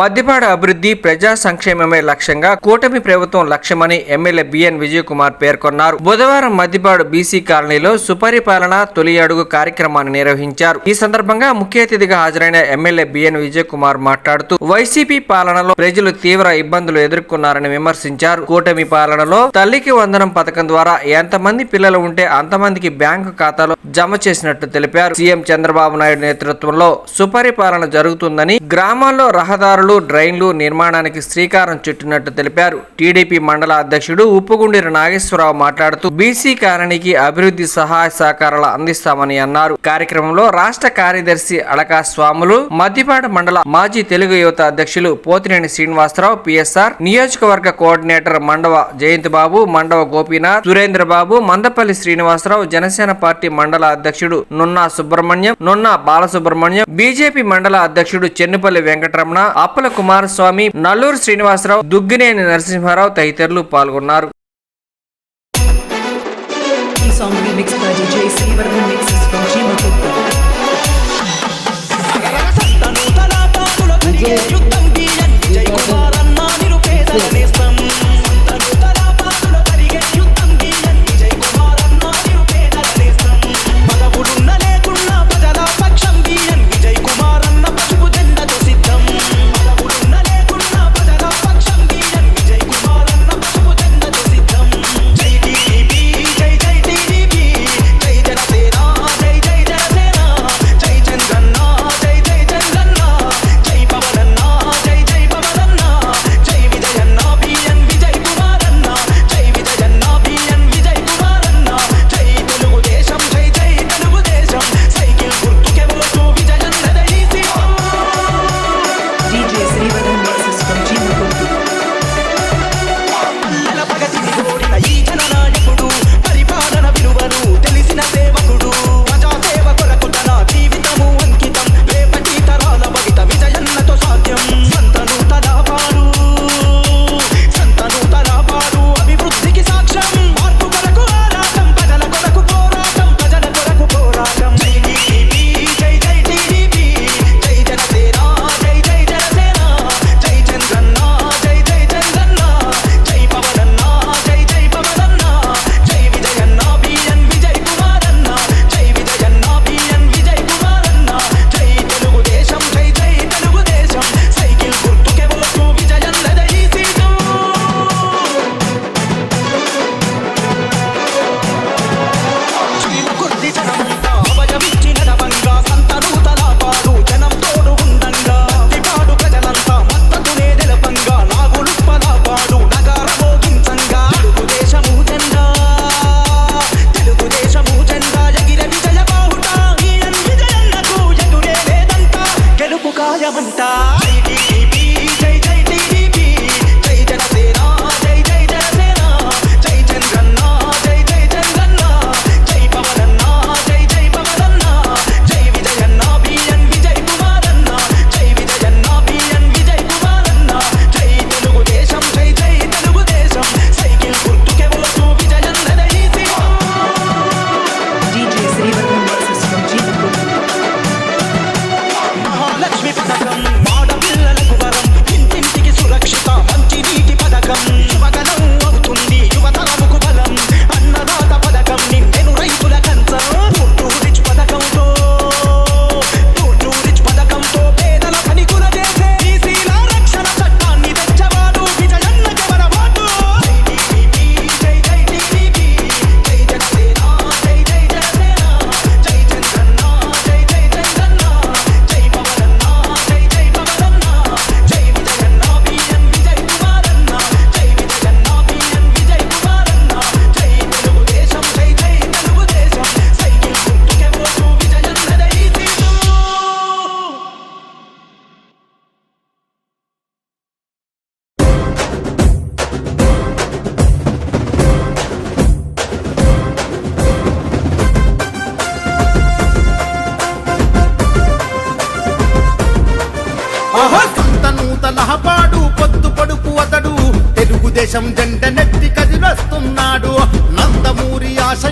మద్యపాడ అభివృద్ధి ప్రజా సంక్షేమమే లక్ష్యంగా కూటమి ప్రభుత్వం లక్ష్యమని ఎమ్మెల్యే బిఎన్ విజయ్ కుమార్ పేర్కొన్నారు. బుధవారం మద్దిపాడు బీసీ కాలనీలో సుపరిపాలన తొలి అడుగు కార్యక్రమాన్ని నిర్వహించారు. ఈ సందర్భంగా ముఖ్య అతిథిగా హాజరైన ఎమ్మెల్యే బిఎన్ విజయ్ కుమార్ మాట్లాడుతూ వైసీపీ పాలనలో ప్రజలు తీవ్ర ఇబ్బందులు ఎదుర్కొన్నారని విమర్శించారు. కూటమి పాలనలో తల్లికి వందనం పథకం ద్వారా ఎంతమంది పిల్లలు ఉంటే అంతమందికి బ్యాంకు ఖాతాలో జమ చేసినట్లు తెలిపారు. సీఎం చంద్రబాబు నాయుడు నేతృత్వంలో సుపరిపాలన జరుగుతుందని గ్రామాల్లో రహదారులు పనులు డ్రైన్లు నిర్మాణానికి శ్రీకారం చుట్టినట్టు తెలిపారు. టీడీపీ మండల అధ్యక్షుడు ఉప్పుగుండిర నాగేశ్వరరావు మాట్లాడుతూ బీసీ కాలనీకి అభివృద్ధి సహాయ సహకారాలు అందిస్తామని అన్నారు. కార్యక్రమంలో రాష్ట్ర కార్యదర్శి అడకా స్వాములు మద్దిపాడు మండల మాజీ తెలుగు యువత అధ్యక్షులు Pothineni Srinivasa Rao P S R నియోజకవర్గ కోఆర్డినేటర్ మండవ జయంత్ బాబు మండవ గోపీనాథ్ సురేంద్రబాబు మందపల్లి శ్రీనివాసరావు జనసేన పార్టీ మండల అధ్యక్షుడు నున్నా సుబ్రహ్మణ్యం నున్నా బాలసుబ్రహ్మణ్యం బీజేపీ మండల అధ్యక్షుడు చెన్నుపల్లి వెంకటరమణ మాపుల కుమారస్వామి నల్లూరు శ్రీనివాసరావు దుగ్గినేని నరసింహారావు తదితరులు పాల్గొన్నారు Yeah.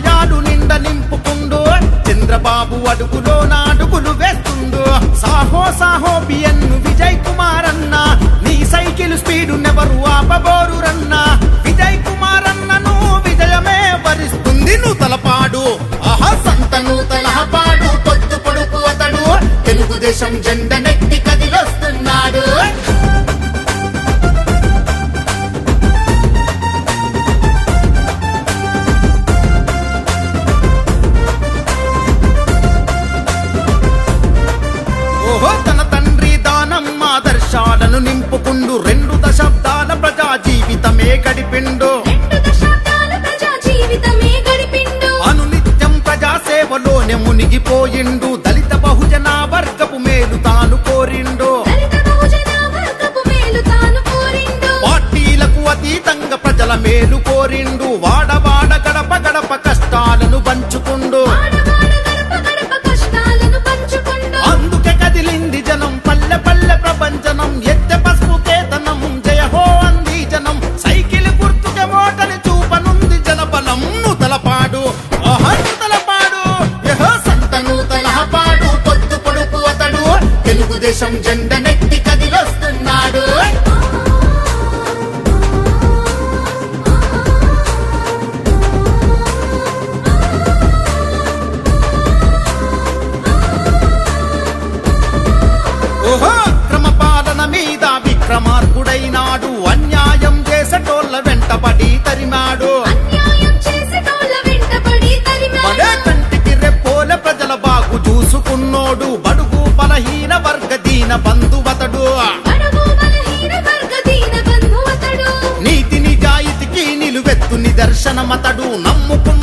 ఆశయాలు నిండ నింపుకుండు. చంద్రబాబు అడుగులో నాడుగులు వేస్తుండు. సాహో సాహో బియన్ను విజయ్ కుమార్ అన్న నీ సైకిల్ స్పీడు నెవరు ఆపబోరు రన్న విజయ్ కుమార్ అన్నను విజయమే వరిస్తుంది నువ్వు తలపాడు. ఆహా సంతను తలపాడు పొద్దు పొడుపు అతడు. తెలుగుదేశం జెండ నెత్తిక తను నింపుకుండు రెండు దశాబ్దాల ప్రజా జీవితమే గడిపిండు. అనునిత్యం ప్రజా సేవలోనే మునిగిపోయిండు. దళిత బహుజన వర్గపు మేలు తాను కోరిండు. భారతదేశం జెండనే up on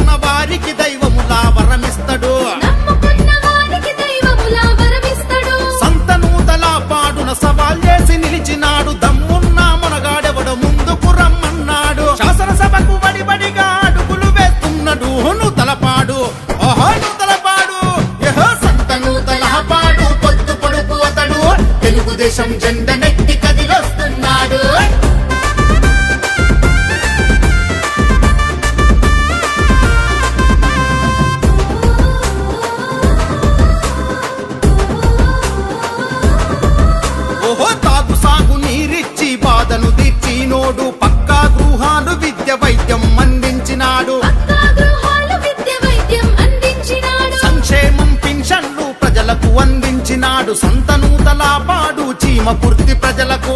సంత నూతల పాడు చీమ కుర్తి ప్రజలకు.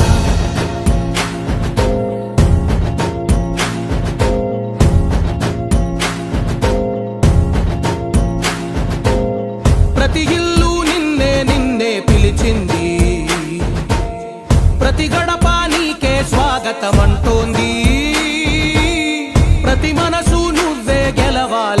నీకే స్వాగతం అంటోంది ప్రతి మనసు నువ్వే గెలవాలి.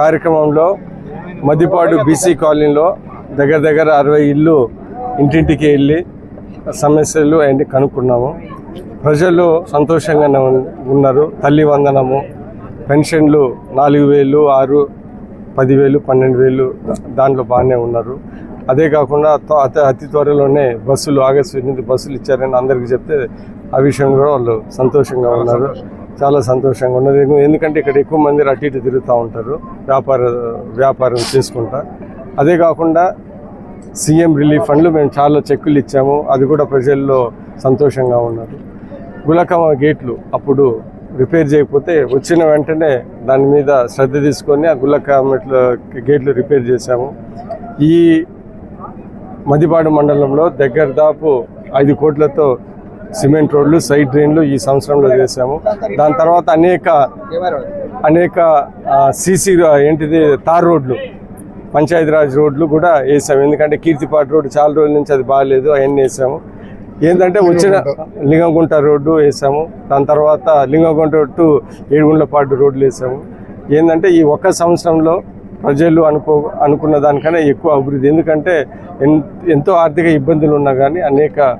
కార్యక్రమంలో మదిపాడు బీసీ కాలనీలో దగ్గర దగ్గర అరవై ఇల్లు ఇంటింటికి వెళ్ళి సమస్యలు అన్ని కనుక్కున్నాము. ప్రజలు సంతోషంగా ఉన్నారు. తల్లి వందనము పెన్షన్లు నాలుగు వేలు ఆరు పదివేలు పన్నెండు వేలు దాంట్లో బాగానే ఉన్నారు. అదే కాకుండా అతి త్వరలోనే బస్సులు ఆగస్టు ఎనిమిది బస్సులు ఇచ్చారని అందరికీ చెప్తే ఆ విషయంలో వాళ్ళు సంతోషంగా ఉన్నారు. చాలా సంతోషంగా ఉన్నది. ఎందుకంటే ఇక్కడ ఎక్కువ మంది అటు ఇటు తిరుగుతూ ఉంటారు. వ్యాపార వ్యాపారం చేసుకుంటా. అదే కాకుండా సీఎం రిలీఫ్ ఫండ్లు మేము చాలా చెక్కులు ఇచ్చాము. అది కూడా ప్రజల్లో సంతోషంగా ఉన్నారు గులకమ్మ గేట్లు అప్పుడు రిపేర్ చేయకపోతే వచ్చిన వెంటనే దాని మీద శ్రద్ధ తీసుకొని ఆ గులకమ్మ గేట్లు రిపేర్ చేశాము. ఈ మదిపాడు మండలంలో దగ్గర దాపు ఐదు కోట్లతో సిమెంట్ రోడ్లు సైడ్ డ్రైన్లు ఈ సంవత్సరంలో చేశాము. దాని తర్వాత అనేక అనేక సీసీ ఏంటిది తార్ రోడ్లు పంచాయతీరాజ్ రోడ్లు కూడా వేసాము. ఎందుకంటే కీర్తిపాటి రోడ్డు చాలా రోజుల నుంచి అది బాగాలేదు అవన్నీ వేసాము. ఏంటంటే వచ్చిన లింగంగుంట రోడ్డు వేసాము. దాని తర్వాత లింగంగుంట టు ఏడుగుండ్లపాటు రోడ్లు వేసాము. ఏంటంటే ఈ ఒక్క సంవత్సరంలో ప్రజలు అనుకో అనుకున్న దానికన్నా ఎక్కువ అభివృద్ధి. ఎందుకంటే ఎన్- ఎంతో ఆర్థిక ఇబ్బందులు ఉన్నా కానీ అనేక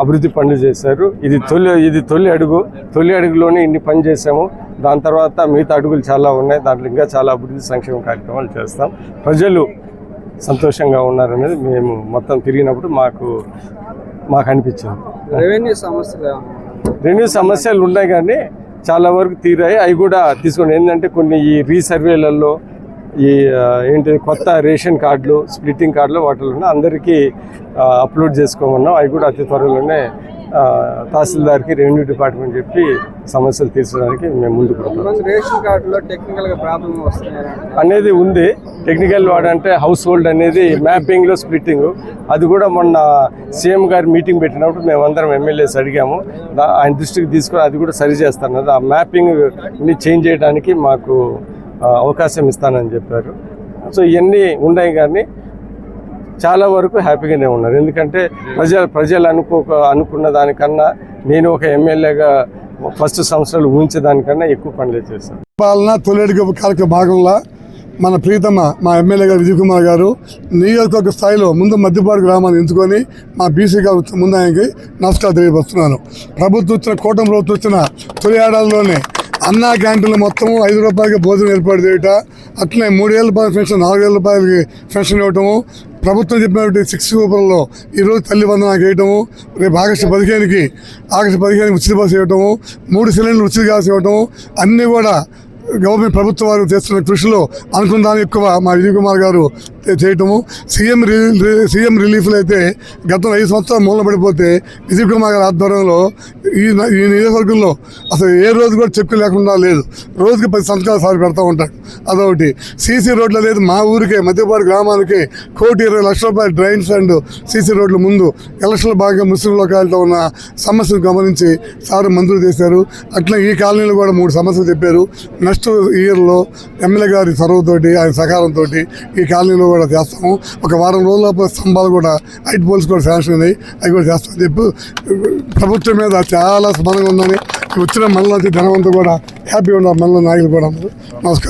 అభివృద్ధి పనులు చేశారు. ఇది తొలి ఇది తొలి అడుగు. తొలి అడుగులోనే ఇన్ని పని చేసాము దాని తర్వాత మిగతా అడుగులు చాలా ఉన్నాయి. దాంట్లో ఇంకా చాలా అభివృద్ధి సంక్షేమ కార్యక్రమాలు చేస్తాం. ప్రజలు సంతోషంగా ఉన్నారనేది మేము మొత్తం తిరిగినప్పుడు మాకు మాకు అనిపించింది. రెవెన్యూ సమస్యలు రెన్యూ సమస్యలు ఉన్నాయి కానీ చాలా వరకు తీరాయి. అవి కూడా తీసుకోండి. ఏంటంటే కొన్ని ఈ రీసర్వేలలో ఈ ఏంటి కొత్త రేషన్ కార్డులు స్ప్లిట్టింగ్ కార్డులు వాటిలో అందరికీ అప్లోడ్ చేసుకోమన్నాం. అవి కూడా అతి త్వరలోనే తహసీల్దార్కి రెవెన్యూ డిపార్ట్మెంట్ చెప్పి సమస్యలు తీర్చడానికి మేము ముందుకు రేషన్ కార్డులో టెక్నికల్గా ప్రాబ్లం అనేది ఉంది. టెక్నికల్ వార్డ్ అంటే హౌస్ హోల్డ్ అనేది మ్యాపింగ్లో స్ప్లిట్టింగ్ అది కూడా మొన్న సీఎం గారి మీటింగ్ పెట్టినప్పుడు మేమందరం ఎమ్మెల్యేస్ అడిగాము. ఆయన దృష్టికి తీసుకొని అది కూడా సరి చేస్తాను ఆ మ్యాపింగ్ చేంజ్ చేయడానికి మాకు అవకాశం ఇస్తానని చెప్పారు. సో ఇవన్నీ ఉన్నాయి కానీ చాలా వరకు హ్యాపీగానే ఉన్నారు. ఎందుకంటే ప్రజలు ప్రజలు అనుకో అనుకున్న దానికన్నా నేను ఒక ఎమ్మెల్యేగా ఫస్ట్ సంవత్సరాలు ఊహించే దానికన్నా ఎక్కువ పనులు చేశాను. పాలన తొలెడుగు కార్యక్రమ భాగంలో మన ప్రీతమ మా ఎమ్మెల్యే గారు విజయ్ కుమార్ గారు నియోజకవర్గ స్థాయిలో ముందు మధ్యపాడు గ్రామాన్ని ఎంచుకొని మా బీసీ గారు ముందు ఆయనకి నమస్కారం తెలియపరుస్తున్నాను. ప్రభుత్వం వచ్చిన కూటమి ప్రభుత్వం వచ్చిన తొలి ఏడాదిలోనే అన్నా క్యాంటీన్లు మొత్తం ఐదు రూపాయలకి భోజనం ఏర్పాటు చేయట అట్లనే మూడు వేల రూపాయల పెన్షన్ నాలుగు వేల రూపాయలకి పెన్షన్ ఇవ్వటము ప్రభుత్వం చెప్పినటువంటి సిక్స్ రూపాయల్లో ఈరోజు తల్లి వందనానికి వేయటము రేపు ఆగస్టు పదిహేనుకి ఆగస్టు పదిహేనుకి ఉచిత బస్సు ఇవ్వటము మూడు సిలిండర్లు ఉచిత గ్యాస్ ఇవ్వటము అన్నీ కూడా గవర్నమెంట్ ప్రభుత్వ వారు చేస్తున్న కృషిలో అనుకున్న దాని ఎక్కువ మా విజయ్ కుమార్ గారు చేయటము. సీఎం రి- సీఎం రిలీఫ్లో అయితే గత ఐదు సంవత్సరాలు మూల పడిపోతే విజయ్ కుమార్ గారి ఆధ్వర్యంలో ఈ ఈ నియోజకవర్గంలో అసలు ఏ రోజు కూడా చెక్కు లేకుండా లేదు. రోజుకి పది సంతకాలు సారి పెడతా ఉంటాడు. అదొకటి. సీసీ రోడ్లు అనేది మా ఊరికే మధ్యపాడు గ్రామానికి కోటి ఇరవై లక్షల రూపాయల డ్రైన్స్ అండ్ సీసీ రోడ్ల ముందు ఎలక్షన్ల భాగంగా ముస్లిం లోకాలతో ఉన్న సమస్యలు గమనించి సార్ మంజూరు చేశారు. అట్లా ఈ కాలనీలో కూడా మూడు సమస్యలు చెప్పారు. నెక్స్ట్ ఇయర్లో ఎమ్మెల్యే గారి చొరవతోటి ఆయన సహకారంతో ఈ కాలనీలో కూడా చేస్తాము. ఒక వారం రోజుల స్తంభాలు కూడా హైట్ పోల్స్ కూడా శాంక్షన్ అయినాయి అవి కూడా చేస్తామని చెప్పి ప్రభుత్వం మీద చాలా స్మరణగా ఉందని వచ్చిన మనలో అంతా కూడా హ్యాపీగా ఉన్నారు. మనలో నాయకులు కూడా నమస్కారం.